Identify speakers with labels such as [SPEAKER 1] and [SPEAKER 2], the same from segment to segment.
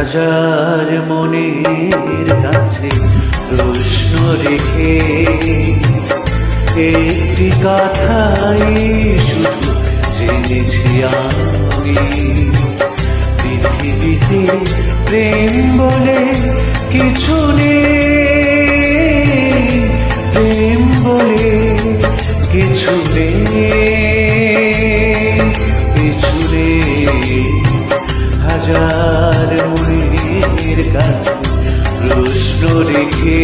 [SPEAKER 1] হাজার মনের কাছে প্রশ্ন রেখে একটি কথাই শুধু জেনেছি আমি। পৃথিবীতে প্রেম বলে কিছু নেই, প্রেম বলে কিছু নেই কিছু নেই। হাজার মুনির কাছে প্রশ্ন রেখে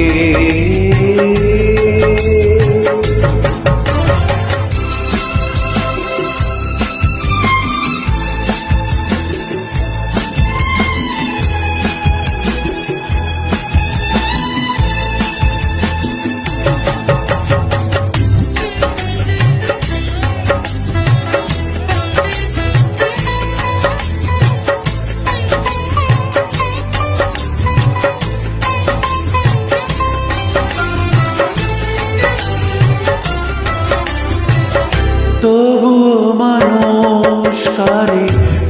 [SPEAKER 1] তবুও মানুষ কারে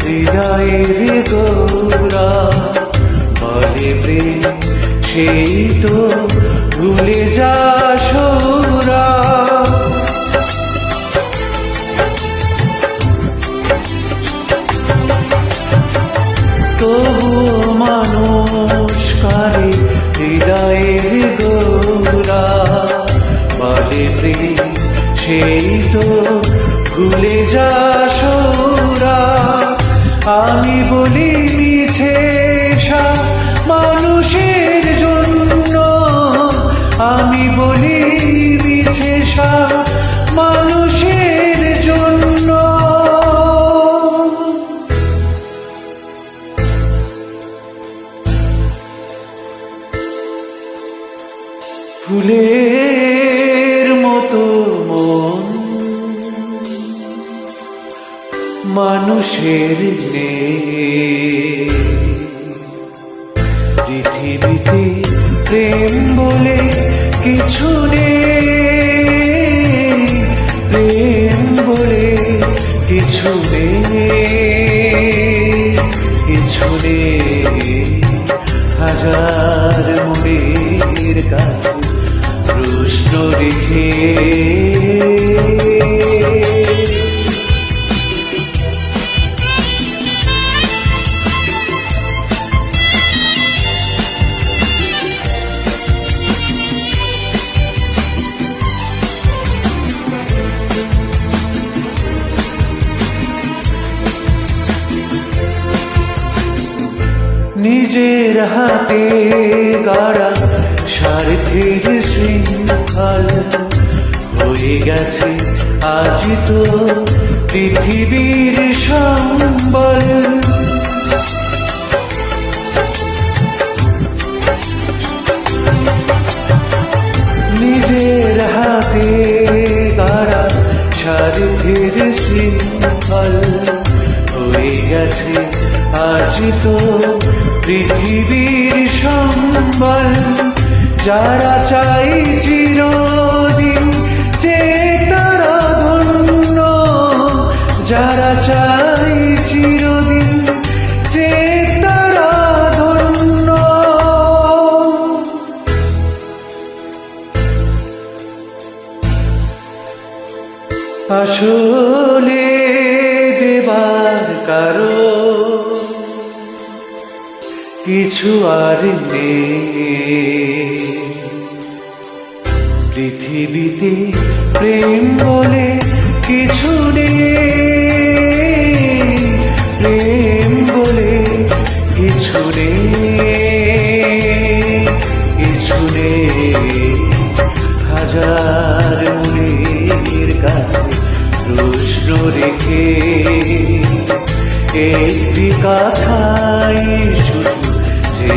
[SPEAKER 1] হৃদয়ের গৌরা বলে প্রেম সেই তো ভুলে যা সৌরা। তবুও সেই তো ভুলে যা সৌরা। আমি বলি, মিছে মানুষের জন্য। আমি বলি, মিছে মানুষের জন্য। ফুলের মানুষের নেই। পৃথিবীতে প্রেম বলে কিছু নেই। প্রেম বলে কিছু নেই। কিছু নেই। হাজার মনের কাছে প্রশ্ন রেখে নিজের হাতে গাড়া স্বার্থের শৃঙ্খল হয়ে গেছে, আজ তো পৃথিবীর সম্বল। নিজের হাতে গাড়া স্বার্থের শৃঙ্খল হয়ে গেছে আজ তো পৃথিবীর সম্বল। যারা চাই চিরদিন তারা ধন্য। যারা চাই চিরদিন তারা ধন্য। আসলে দেবার কারও কিছু আর নেই। পৃথিবীতে প্রেম বলে কিছু নেই। প্রেম বলে কিছু নেই। কিছু নেই। হাজার মনের কাছে প্রশ্ন রেখে একটি কথাই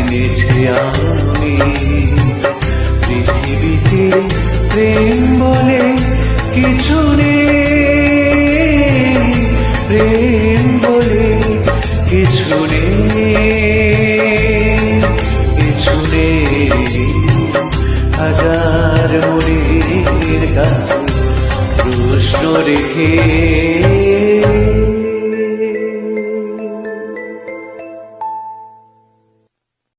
[SPEAKER 1] জেনেছি আমি। পৃথিবীতে প্রেম বলে কিছু নেই। প্রেম বলে কিছু নেই। কিছু নেই। হাজার মনের কাছে প্রশ্ন রেখে